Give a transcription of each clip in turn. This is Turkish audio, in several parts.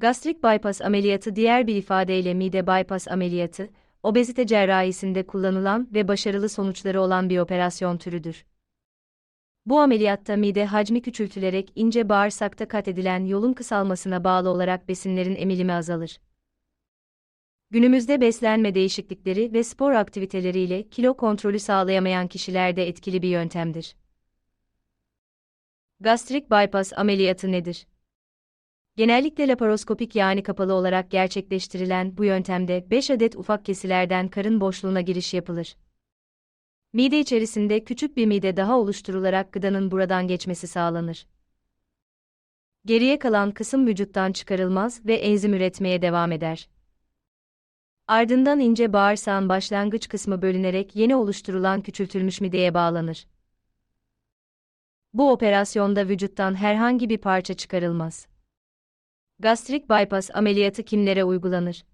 Gastrik bypass ameliyatı diğer bir ifadeyle mide bypass ameliyatı, obezite cerrahisinde kullanılan ve başarılı sonuçları olan bir operasyon türüdür. Bu ameliyatta mide hacmi küçültülerek ince bağırsakta kat edilen yolun kısalmasına bağlı olarak besinlerin emilimi azalır. Günümüzde beslenme değişiklikleri ve spor aktiviteleriyle kilo kontrolü sağlayamayan kişilerde etkili bir yöntemdir. Gastrik bypass ameliyatı nedir? Genellikle laparoskopik yani kapalı olarak gerçekleştirilen bu yöntemde 5 adet ufak kesilerden karın boşluğuna giriş yapılır. Mide içerisinde küçük bir mide daha oluşturularak gıdanın buradan geçmesi sağlanır. Geriye kalan kısım vücuttan çıkarılmaz ve enzim üretmeye devam eder. Ardından ince bağırsağın başlangıç kısmı bölünerek yeni oluşturulan küçültülmüş mideye bağlanır. Bu operasyonda vücuttan herhangi bir parça çıkarılmaz. Gastrik bypass ameliyatı kimlere uygulanır?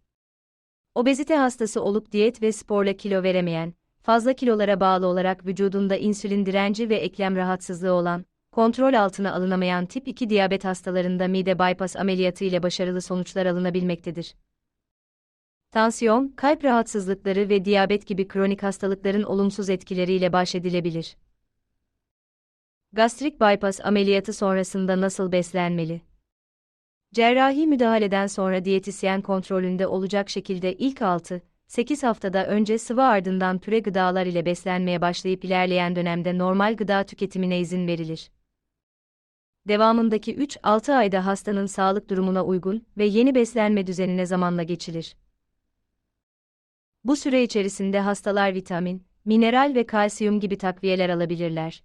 Obezite hastası olup diyet ve sporla kilo veremeyen, fazla kilolara bağlı olarak vücudunda insülin direnci ve eklem rahatsızlığı olan, kontrol altına alınamayan tip 2 diyabet hastalarında mide bypass ameliyatı ile başarılı sonuçlar alınabilmektedir. Tansiyon, kalp rahatsızlıkları ve diyabet gibi kronik hastalıkların olumsuz etkileriyle baş edilebilir. Gastrik bypass ameliyatı sonrasında nasıl beslenmeli? Cerrahi müdahaleden sonra diyetisyen kontrolünde olacak şekilde ilk 6, 8 haftada önce sıvı ardından püre gıdalar ile beslenmeye başlayıp ilerleyen dönemde normal gıda tüketimine izin verilir. Devamındaki 3-6 ayda hastanın sağlık durumuna uygun ve yeni beslenme düzenine zamanla geçilir. Bu süre içerisinde hastalar vitamin, mineral ve kalsiyum gibi takviyeler alabilirler.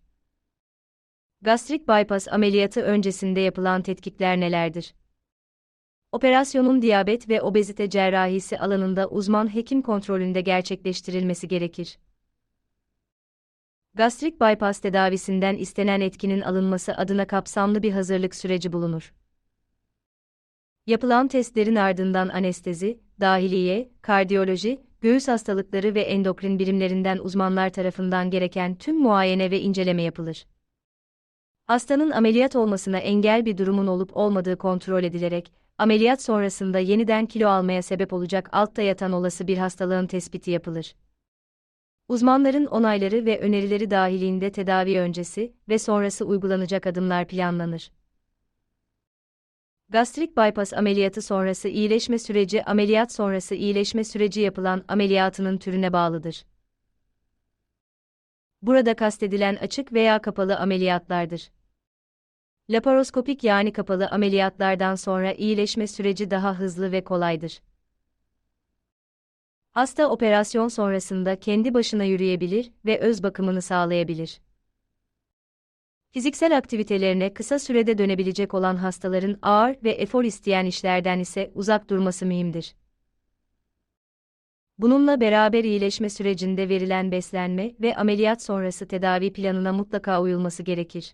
Gastrik bypass ameliyatı öncesinde yapılan tetkikler nelerdir? Operasyonun diyabet ve obezite cerrahisi alanında uzman hekim kontrolünde gerçekleştirilmesi gerekir. Gastrik bypass tedavisinden istenen etkinin alınması adına kapsamlı bir hazırlık süreci bulunur. Yapılan testlerin ardından anestezi, dahiliye, kardiyoloji, göğüs hastalıkları ve endokrin birimlerinden uzmanlar tarafından gereken tüm muayene ve inceleme yapılır. Hastanın ameliyat olmasına engel bir durumun olup olmadığı kontrol edilerek, ameliyat sonrasında yeniden kilo almaya sebep olacak altta yatan olası bir hastalığın tespiti yapılır. Uzmanların onayları ve önerileri dahilinde tedavi öncesi ve sonrası uygulanacak adımlar planlanır. Gastrik bypass ameliyatı sonrası iyileşme süreci ameliyat sonrası iyileşme süreci yapılan ameliyatının türüne bağlıdır. Burada kastedilen açık veya kapalı ameliyatlardır. Laparoskopik yani kapalı ameliyatlardan sonra iyileşme süreci daha hızlı ve kolaydır. Hasta operasyon sonrasında kendi başına yürüyebilir ve öz bakımını sağlayabilir. Fiziksel aktivitelerine kısa sürede dönebilecek olan hastaların ağır ve efor isteyen işlerden ise uzak durması mühimdir. Bununla beraber iyileşme sürecinde verilen beslenme ve ameliyat sonrası tedavi planına mutlaka uyulması gerekir.